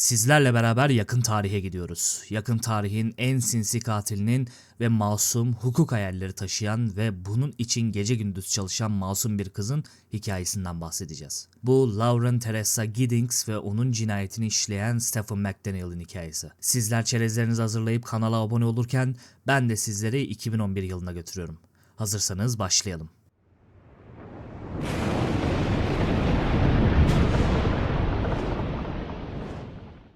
Sizlerle beraber yakın tarihe gidiyoruz. Yakın tarihin en sinsi katilinin ve masum hukuk hayalleri taşıyan ve bunun için gece gündüz çalışan masum bir kızın hikayesinden bahsedeceğiz. Bu Lauren Teresa Giddings ve onun cinayetini işleyen Stephen McDaniel'in hikayesi. Sizler çerezlerinizi hazırlayıp kanala abone olurken ben de sizleri 2011 yılına götürüyorum. Hazırsanız başlayalım.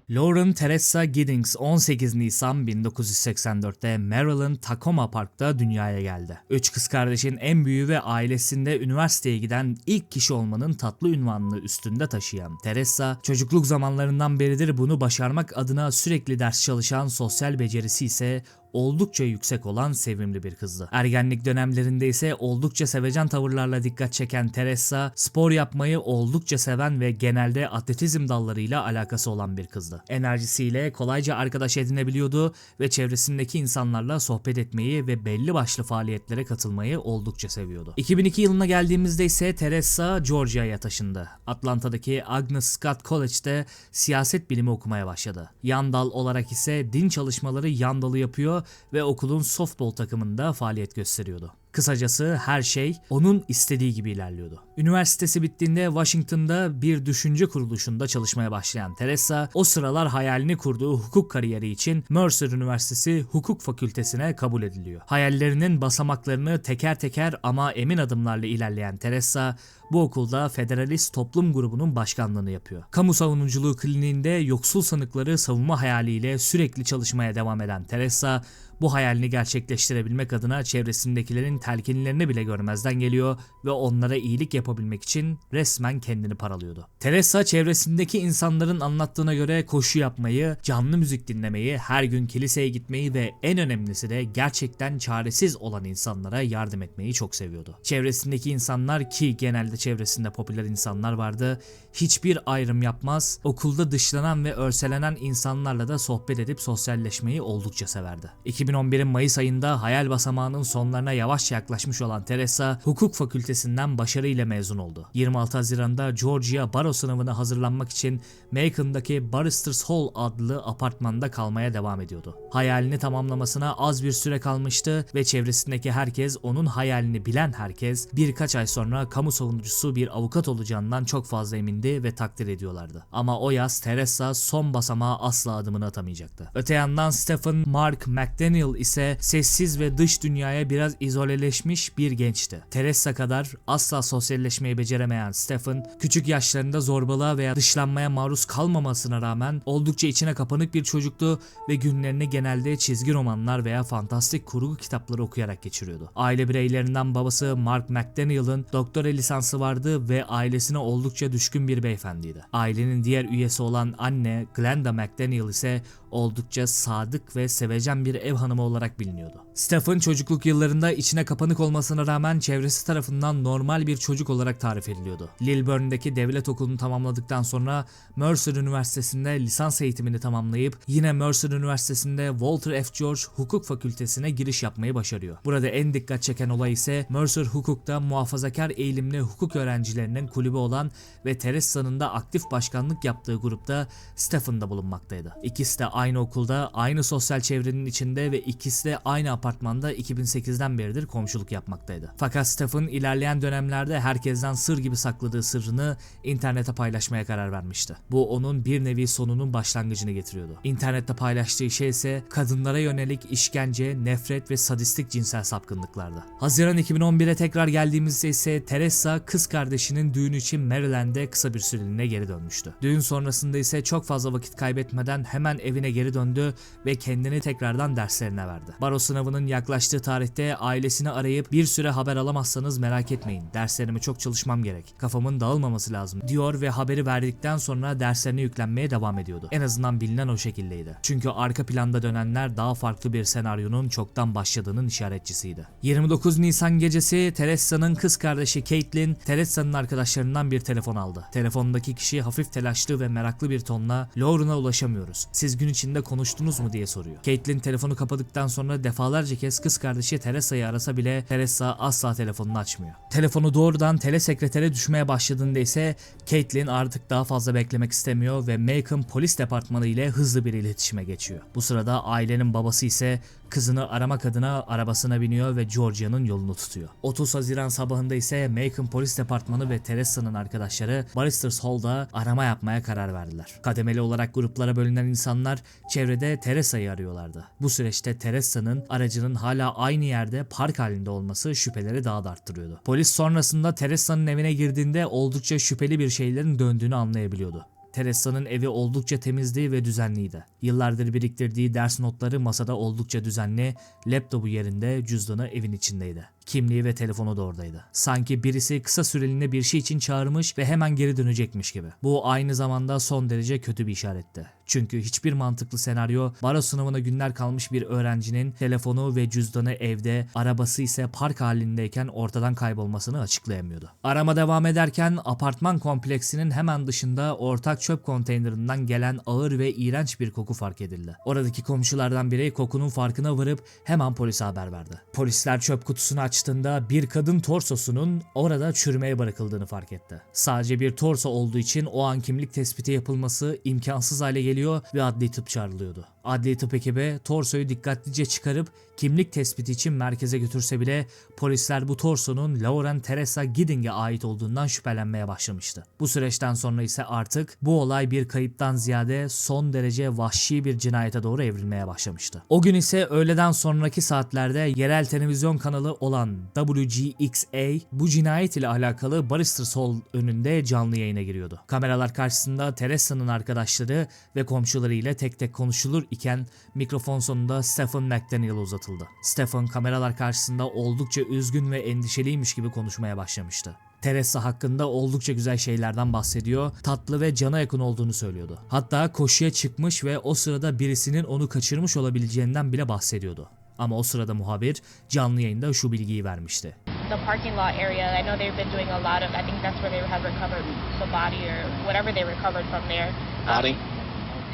Lauren Teresa Giddings 18 Nisan 1984'te Maryland Tacoma Park'ta dünyaya geldi. Üç kız kardeşin en büyüğü ve ailesinde üniversiteye giden ilk kişi olmanın tatlı ünvanını üstünde taşıyan Teresa, çocukluk zamanlarından beridir bunu başarmak adına sürekli ders çalışan sosyal becerisi ise oldukça yüksek olan sevimli bir kızdı. Ergenlik dönemlerinde ise oldukça sevecen tavırlarla dikkat çeken Teresa, spor yapmayı oldukça seven ve genelde atletizm dallarıyla alakası olan bir kızdı. Enerjisiyle kolayca arkadaş edinebiliyordu ve çevresindeki insanlarla sohbet etmeyi ve belli başlı faaliyetlere katılmayı oldukça seviyordu. 2002 yılına geldiğimizde ise Teresa Georgia'ya taşındı. Atlanta'daki Agnes Scott College'de siyaset bilimi okumaya başladı. Yan dal olarak ise din çalışmaları yan dalı yapıyor ve okulun softball takımında faaliyet gösteriyordu. Kısacası her şey onun istediği gibi ilerliyordu. Üniversitesi bittiğinde Washington'da bir düşünce kuruluşunda çalışmaya başlayan Teresa, o sıralar hayalini kurduğu hukuk kariyeri için Mercer Üniversitesi Hukuk Fakültesine kabul ediliyor. Hayallerinin basamaklarını teker teker ama emin adımlarla ilerleyen Teresa, bu okulda Federalist Toplum Grubu'nun başkanlığını yapıyor. Kamu savunuculuğu kliniğinde yoksul sanıkları savunma hayaliyle sürekli çalışmaya devam eden Teresa, bu hayalini gerçekleştirebilmek adına çevresindekilerin telkinlerini bile görmezden geliyor ve onlara iyilik yapabilmek için resmen kendini paralıyordu. Teresa çevresindeki insanların anlattığına göre koşu yapmayı, canlı müzik dinlemeyi, her gün kiliseye gitmeyi ve en önemlisi de gerçekten çaresiz olan insanlara yardım etmeyi çok seviyordu. Çevresindeki insanlar ki genelde çevresinde popüler insanlar vardı, hiçbir ayrım yapmaz, okulda dışlanan ve örselenen insanlarla da sohbet edip sosyalleşmeyi oldukça severdi. 2011'in Mayıs ayında hayal basamağının sonlarına yavaşça yaklaşmış olan Teresa, hukuk fakültesinden başarıyla mezun oldu. 26 Haziran'da Georgia Baro sınavına hazırlanmak için Macon'daki Barristers Hall adlı apartmanda kalmaya devam ediyordu. Hayalini tamamlamasına az bir süre kalmıştı ve çevresindeki herkes, onun hayalini bilen herkes birkaç ay sonra kamu savunucusu bir avukat olacağından çok fazla emindi ve takdir ediyorlardı. Ama o yaz Teresa son basamağa asla adımını atamayacaktı. Öte yandan Stephen Mark McDaniel ise sessiz ve dış dünyaya biraz izoleleşmiş bir gençti. Teresa kadar asla sosyalleşmeyi beceremeyen Stephen, küçük yaşlarında zorbalığa veya dışlanmaya maruz kalmamasına rağmen oldukça içine kapanık bir çocuktu ve günlerini genelde çizgi romanlar veya fantastik kurgu kitapları okuyarak geçiriyordu. Aile bireylerinden babası Mark McDaniel'ın doktora lisansı vardı ve ailesine oldukça düşkün bir beyefendiydi. Ailenin diğer üyesi olan anne Glenda McDaniel ise oldukça sadık ve sevecen bir ev hanımı olarak biliniyordu. Stephen çocukluk yıllarında içine kapanık olmasına rağmen çevresi tarafından normal bir çocuk olarak tarif ediliyordu. Lilburn'daki devlet okulunu tamamladıktan sonra Mercer Üniversitesi'nde lisans eğitimini tamamlayıp yine Mercer Üniversitesi'nde Walter F. George Hukuk Fakültesine giriş yapmayı başarıyor. Burada en dikkat çeken olay ise Mercer Hukuk'ta muhafazakar eğilimli hukuk öğrencilerinin kulübü olan ve Teresa'nın da aktif başkanlık yaptığı grupta Stephen'da bulunmaktaydı. İkisi de aynı okulda, aynı sosyal çevrenin içinde ve ikisi de aynı apartmanda 2008'den beridir komşuluk yapmaktaydı. Fakat Stephen ilerleyen dönemlerde herkesten sır gibi sakladığı sırrını internete paylaşmaya karar vermişti. Bu onun bir nevi sonunun başlangıcını getiriyordu. İnternette paylaştığı şey ise kadınlara yönelik işkence, nefret ve sadistik cinsel sapkınlıklardı. Haziran 2011'e tekrar geldiğimizde ise Teresa kız kardeşinin düğünü için Maryland'e kısa bir süreliğine geri dönmüştü. Düğün sonrasında ise çok fazla vakit kaybetmeden hemen evine geri döndü ve kendini tekrardan derslerine verdi. Baro sınavının yaklaştığı tarihte ailesini arayıp bir süre haber alamazsanız merak etmeyin. Derslerime çok çalışmam gerek. Kafamın dağılmaması lazım diyor ve haberi verdikten sonra derslerine yüklenmeye devam ediyordu. En azından bilinen o şekildeydi. Çünkü arka planda dönenler daha farklı bir senaryonun çoktan başladığının işaretçisiydi. 29 Nisan gecesi Teresa'nın kız kardeşi Caitlin Teressa'nın arkadaşlarından bir telefon aldı. Telefondaki kişi hafif telaşlı ve meraklı bir tonla Lauren'a ulaşamıyoruz. Siz gün içinde konuştunuz mu diye soruyor. Caitlin telefonu kapadıktan sonra defalarca kez kız kardeşi Teressa'yı arasa bile Teressa asla telefonunu açmıyor. Telefonu doğrudan telesekretere düşmeye başladığında ise Caitlin artık daha fazla beklemek istemiyor ve Macon polis departmanı ile hızlı bir iletişime geçiyor. Bu sırada ailenin babası ise kızını aramak adına arabasına biniyor ve Georgia'nın yolunu tutuyor. 30 Haziran sabahında ise Macon Polis Departmanı ve Teressa'nın arkadaşları Barristers Hall'da arama yapmaya karar verdiler. Kademeli olarak gruplara bölünen insanlar çevrede Teressa'yı arıyorlardı. Bu süreçte Teressa'nın aracının hala aynı yerde park halinde olması şüpheleri daha da arttırıyordu. Polis sonrasında Teressa'nın evine girdiğinde oldukça şüpheli bir şeylerin döndüğünü anlayabiliyordu. Teressa'nın evi oldukça temizdi ve düzenliydi. Yıllardır biriktirdiği ders notları masada oldukça düzenli, laptopu yerinde, cüzdanı evin içindeydi. Kimliği ve telefonu da oradaydı. Sanki birisi kısa süreliğine bir şey için çağırmış ve hemen geri dönecekmiş gibi. Bu aynı zamanda son derece kötü bir işaretti. Çünkü hiçbir mantıklı senaryo baro sınavına günler kalmış bir öğrencinin telefonu ve cüzdanı evde, arabası ise park halindeyken ortadan kaybolmasını açıklayamıyordu. Arama devam ederken apartman kompleksinin hemen dışında ortak çöp konteynerinden gelen ağır ve iğrenç bir koku fark edildi. Oradaki komşulardan biri kokunun farkına varıp hemen polise haber verdi. Polisler çöp kutusunu açtığında bir kadın torsosunun orada çürümeye bırakıldığını fark etti. Sadece bir torso olduğu için o an kimlik tespiti yapılması imkansız hale geliyor ve adli tıp çağrılıyordu. Adli tıp ekibi torsoyu dikkatlice çıkarıp kimlik tespiti için merkeze götürse bile polisler bu torsonun Lauren Teresa Gidding'e ait olduğundan şüphelenmeye başlamıştı. Bu süreçten sonra ise artık bu olay bir kayıptan ziyade son derece vahşi bir cinayete doğru evrilmeye başlamıştı. O gün ise öğleden sonraki saatlerde yerel televizyon kanalı olan WGXA bu cinayet ile alakalı Barristers Hall önünde canlı yayına giriyordu. Kameralar karşısında Teresa'nın arkadaşları ve komşuları ile tek tek konuşulur iken mikrofon sonunda Stephen McDaniel uzatıldı. Stephen kameralar karşısında oldukça üzgün ve endişeliymiş gibi konuşmaya başlamıştı. Teresa hakkında oldukça güzel şeylerden bahsediyor, tatlı ve cana yakın olduğunu söylüyordu. Hatta koşuya çıkmış ve o sırada birisinin onu kaçırmış olabileceğinden bile bahsediyordu. Ama o sırada muhabir canlı yayında şu bilgiyi vermişti. the parking lot area. I know they've been doing a lot of. I think that's where they have recovered the body or whatever they recovered from there. Um, Body?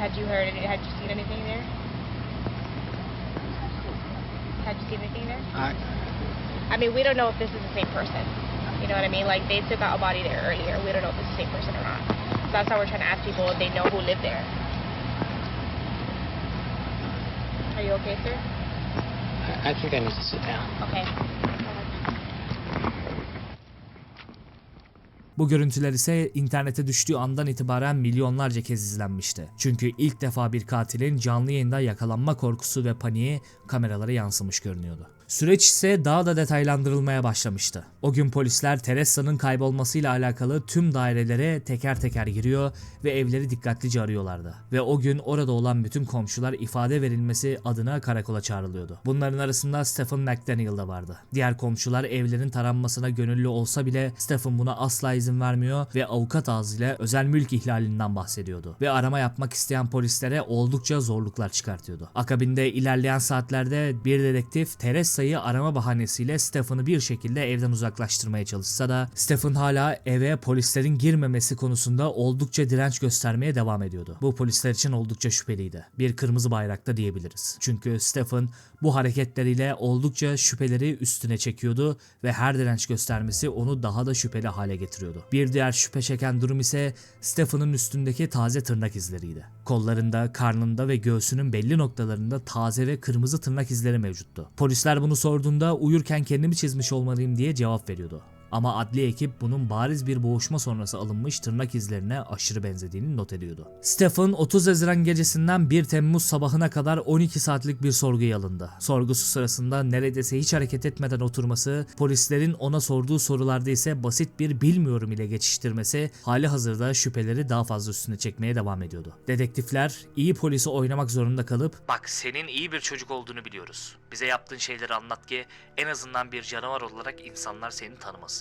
Had you heard? Any, had you seen anything there? Had you seen anything there? I, I mean, we don't know if this is the same person. You know what I mean? Like they took out a body there earlier. We don't know if it's the same person or not. So that's why we're trying to ask people if they know who lived there. Are you okay, sir? I think I need to sit down. Okay. Bu görüntüler ise internete düştüğü andan itibaren milyonlarca kez izlenmişti. Çünkü ilk defa bir katilin canlı yayında yakalanma korkusu ve paniği kameralara yansımış görünüyordu. Süreç ise daha da detaylandırılmaya başlamıştı. O gün polisler Teressa'nın kaybolmasıyla alakalı tüm dairelere teker teker giriyor ve evleri dikkatlice arıyorlardı. Ve o gün orada olan bütün komşular ifade verilmesi adına karakola çağrılıyordu. Bunların arasında Stephen McDaniel da vardı. Diğer komşular evlerin taranmasına gönüllü olsa bile Stephen buna asla izin vermiyor ve avukat ağzıyla özel mülk ihlalinden bahsediyordu. Ve arama yapmak isteyen polislere oldukça zorluklar çıkartıyordu. Akabinde ilerleyen saatlerde bir dedektif Teressa'yı arama bahanesiyle Stephen'ı bir şekilde evden uzaklaştırmaya çalışsa da Stephen hala eve polislerin girmemesi konusunda oldukça direnç göstermeye devam ediyordu. Bu polisler için oldukça şüpheliydi. Bir kırmızı bayrakta diyebiliriz. Çünkü Stephen bu hareketleriyle oldukça şüpheleri üstüne çekiyordu ve her direnç göstermesi onu daha da şüpheli hale getiriyordu. Bir diğer şüphe çeken durum ise Stephen'ın üstündeki taze tırnak izleriydi. Kollarında, karnında ve göğsünün belli noktalarında taze ve kırmızı tırnak izleri mevcuttu. Polisler bunu sorduğunda uyurken kendimi çizmiş olmalıyım diye cevap veriyordu. Ama adli ekip bunun bariz bir boğuşma sonrası alınmış tırnak izlerine aşırı benzediğini not ediyordu. Stephen 30 Haziran gecesinden 1 Temmuz sabahına kadar 12 saatlik bir sorguya alındı. Sorgusu sırasında neredeyse hiç hareket etmeden oturması, polislerin ona sorduğu sorularda ise basit bir bilmiyorum ile geçiştirmesi hali hazırda şüpheleri daha fazla üstüne çekmeye devam ediyordu. Dedektifler iyi polisi oynamak zorunda kalıp Bak senin iyi bir çocuk olduğunu biliyoruz. Bize yaptığın şeyleri anlat ki en azından bir canavar olarak insanlar seni tanımasın.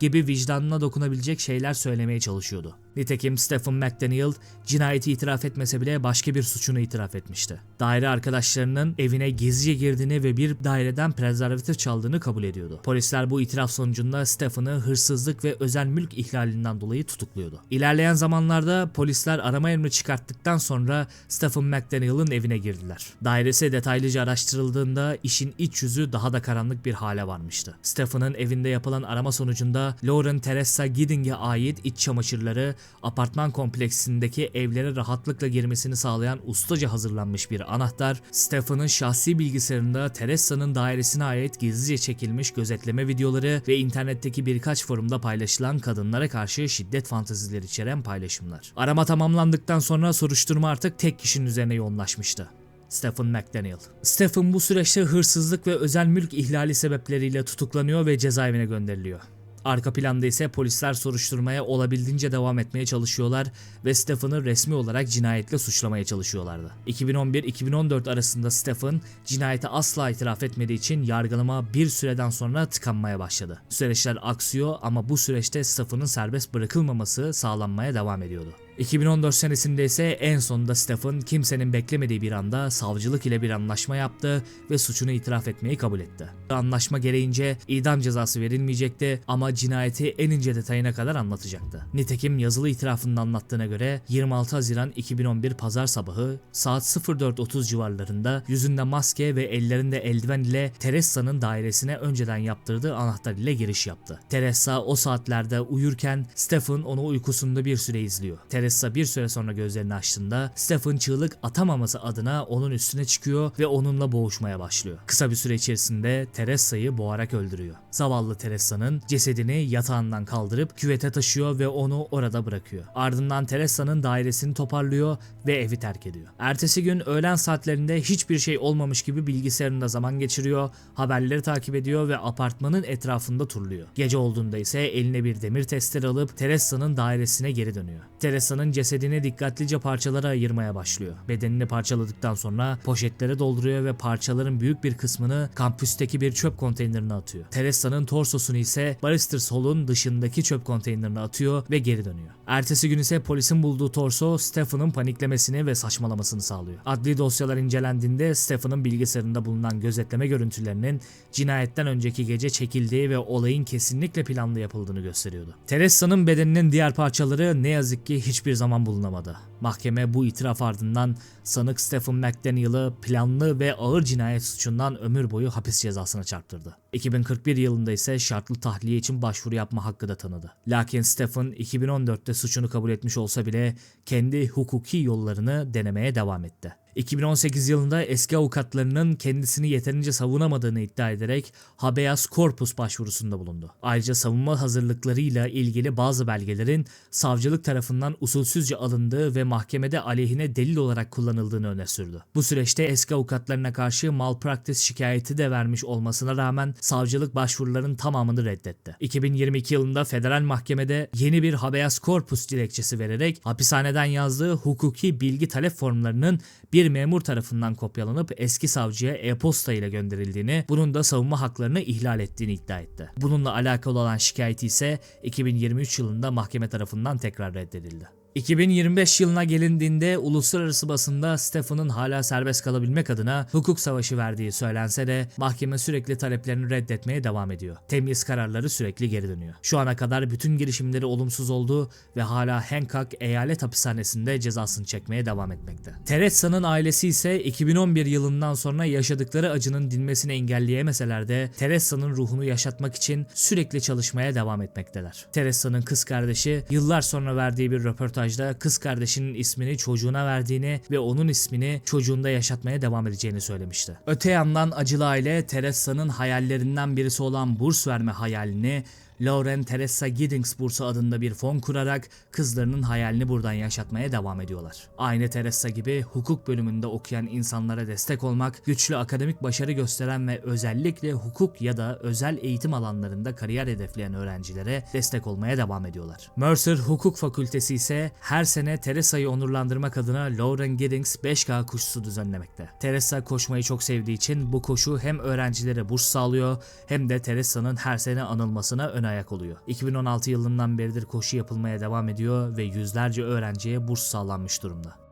gibi vicdanına dokunabilecek şeyler söylemeye çalışıyordu. Nitekim Stephen McDaniel cinayeti itiraf etmese bile başka bir suçunu itiraf etmişti. Daire arkadaşlarının evine gizlice girdiğini ve bir daireden prezervatif çaldığını kabul ediyordu. Polisler bu itiraf sonucunda Stephen'ı hırsızlık ve özel mülk ihlalinden dolayı tutukluyordu. İlerleyen zamanlarda polisler arama emri çıkarttıktan sonra Stephen McDaniel'ın evine girdiler. Dairesi detaylıca araştırıldığında işin iç yüzü daha da karanlık bir hale varmıştı. Stephen'ın evinde yapılan arama sonucunda Lauren Teresa Gidding'e ait iç çamaşırları apartman kompleksindeki evlere rahatlıkla girmesini sağlayan ustaca hazırlanmış bir anahtar, Stephen'ın şahsi bilgisayarında Teresa'nın dairesine ait gizlice çekilmiş gözetleme videoları ve internetteki birkaç forumda paylaşılan kadınlara karşı şiddet fantezileri içeren paylaşımlar. Arama tamamlandıktan sonra soruşturma artık tek kişinin üzerine yoğunlaşmıştı. Stephen McDaniel. Stephen bu süreçte hırsızlık ve özel mülk ihlali sebepleriyle tutuklanıyor ve cezaevine gönderiliyor. Arka planda ise polisler soruşturmaya olabildiğince devam etmeye çalışıyorlar ve Stephen'ı resmi olarak cinayetle suçlamaya çalışıyorlardı. 2011-2014 arasında Stephen cinayete asla itiraf etmediği için yargılama bir süreden sonra tıkanmaya başladı. Süreçler aksıyor ama bu süreçte Stephen'ın serbest bırakılmaması sağlanmaya devam ediyordu. 2014 senesinde ise en sonunda Stephen kimsenin beklemediği bir anda savcılık ile bir anlaşma yaptı ve suçunu itiraf etmeyi kabul etti. Anlaşma gereğince idam cezası verilmeyecekti ama cinayeti en ince detayına kadar anlatacaktı. Nitekim yazılı itirafında anlattığına göre 26 Haziran 2011 pazar sabahı saat 04.30 civarlarında yüzünde maske ve ellerinde eldiven ile Teresa'nın dairesine önceden yaptırdığı anahtar ile giriş yaptı. Teresa o saatlerde uyurken Stephen onu uykusunda bir süre izliyor. Teresa bir süre sonra gözlerini açtığında Stephen çığlık atamaması adına onun üstüne çıkıyor ve onunla boğuşmaya başlıyor. Kısa bir süre içerisinde Teresa'yı boğarak öldürüyor. Zavallı Teresa'nın cesedini yatağından kaldırıp küvete taşıyor ve onu orada bırakıyor. Ardından Teresa'nın dairesini toparlıyor ve evi terk ediyor. Ertesi gün öğlen saatlerinde hiçbir şey olmamış gibi bilgisayarında zaman geçiriyor, haberleri takip ediyor ve apartmanın etrafında turluyor. Gece olduğunda ise eline bir demir testere alıp Teresa'nın dairesine geri dönüyor. Teresa'nın cesedini dikkatlice parçalara ayırmaya başlıyor. Bedenini parçaladıktan sonra poşetlere dolduruyor ve parçaların büyük bir kısmını kampüsteki bir çöp konteynerine atıyor. Teresa'nın torsosunu ise Barristers Hall'un dışındaki çöp konteynerine atıyor ve geri dönüyor. Ertesi gün ise polisin bulduğu torso Stephen'ın paniklemesini ve saçmalamasını sağlıyor. Adli dosyalar incelendiğinde Stephen'ın bilgisayarında bulunan gözetleme görüntülerinin cinayetten önceki gece çekildiği ve olayın kesinlikle planlı yapıldığını gösteriyordu. Teresa'nın bedeninin diğer parçaları ne yazık ki hiçbir zaman bulunamadı. Mahkeme bu itiraf ardından sanık Stephen McDaniel'ı planlı ve ağır cinayet suçundan ömür boyu hapis cezasına çarptırdı. 2041 yılında ise şartlı tahliye için başvuru yapma hakkı da tanıdı. Lakin Stephen 2014'te suçunu kabul etmiş olsa bile kendi hukuki yollarını denemeye devam etti. 2018 yılında eski avukatlarının kendisini yeterince savunamadığını iddia ederek habeas corpus başvurusunda bulundu. Ayrıca savunma hazırlıklarıyla ilgili bazı belgelerin savcılık tarafından usulsüzce alındığı ve mahkemede aleyhine delil olarak kullanıldığını öne sürdü. Bu süreçte eski avukatlarına karşı malpractice şikayeti de vermiş olmasına rağmen savcılık başvuruların tamamını reddetti. 2022 yılında federal mahkemede yeni bir habeas corpus dilekçesi vererek hapishaneden yazdığı hukuki bilgi talep formlarının bir memur tarafından kopyalanıp eski savcıya e-posta ile gönderildiğini, bunun da savunma haklarını ihlal ettiğini iddia etti. Bununla alakalı olan şikayeti ise 2023 yılında mahkeme tarafından tekrar reddedildi. 2025 yılına gelindiğinde uluslararası basında Stephen'ın hala serbest kalabilmek adına hukuk savaşı verdiği söylense de mahkeme sürekli taleplerini reddetmeye devam ediyor. Temiz kararları sürekli geri dönüyor. Şu ana kadar bütün girişimleri olumsuz oldu ve hala Hancock eyalet hapishanesinde cezasını çekmeye devam etmekte. Teresa'nın ailesi ise 2011 yılından sonra yaşadıkları acının dinmesini engelleyemeseler de Teresa'nın ruhunu yaşatmak için sürekli çalışmaya devam etmekteler. Teresa'nın kız kardeşi yıllar sonra verdiği bir röportajda kız kardeşinin ismini çocuğuna verdiğini ve onun ismini çocuğunda yaşatmaya devam edeceğini söylemişti. Öte yandan acılı aile Teresa'nın hayallerinden birisi olan burs verme hayalini Lauren Teresa Giddings Bursu adında bir fon kurarak kızlarının hayalini buradan yaşatmaya devam ediyorlar. Aynı Teresa gibi hukuk bölümünde okuyan insanlara destek olmak, güçlü akademik başarı gösteren ve özellikle hukuk ya da özel eğitim alanlarında kariyer hedefleyen öğrencilere destek olmaya devam ediyorlar. Mercer Hukuk Fakültesi ise her sene Teresa'yı onurlandırmak adına Lauren Giddings 5K koşusu düzenlemekte. Teresa koşmayı çok sevdiği için bu koşu hem öğrencilere burs sağlıyor hem de Teresa'nın her sene anılmasına önem ayak oluyor. 2016 yılından beridir koşu yapılmaya devam ediyor ve yüzlerce öğrenciye burs sağlanmış durumda.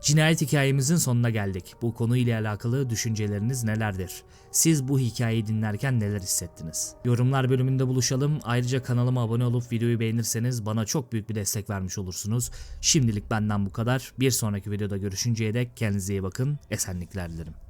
Cinayet hikayemizin sonuna geldik. Bu konuyla alakalı düşünceleriniz nelerdir? Siz bu hikayeyi dinlerken neler hissettiniz? Yorumlar bölümünde buluşalım. Ayrıca kanalıma abone olup videoyu beğenirseniz bana çok büyük bir destek vermiş olursunuz. Şimdilik benden bu kadar. Bir sonraki videoda görüşünceye dek kendinize iyi bakın. Esenlikler dilerim.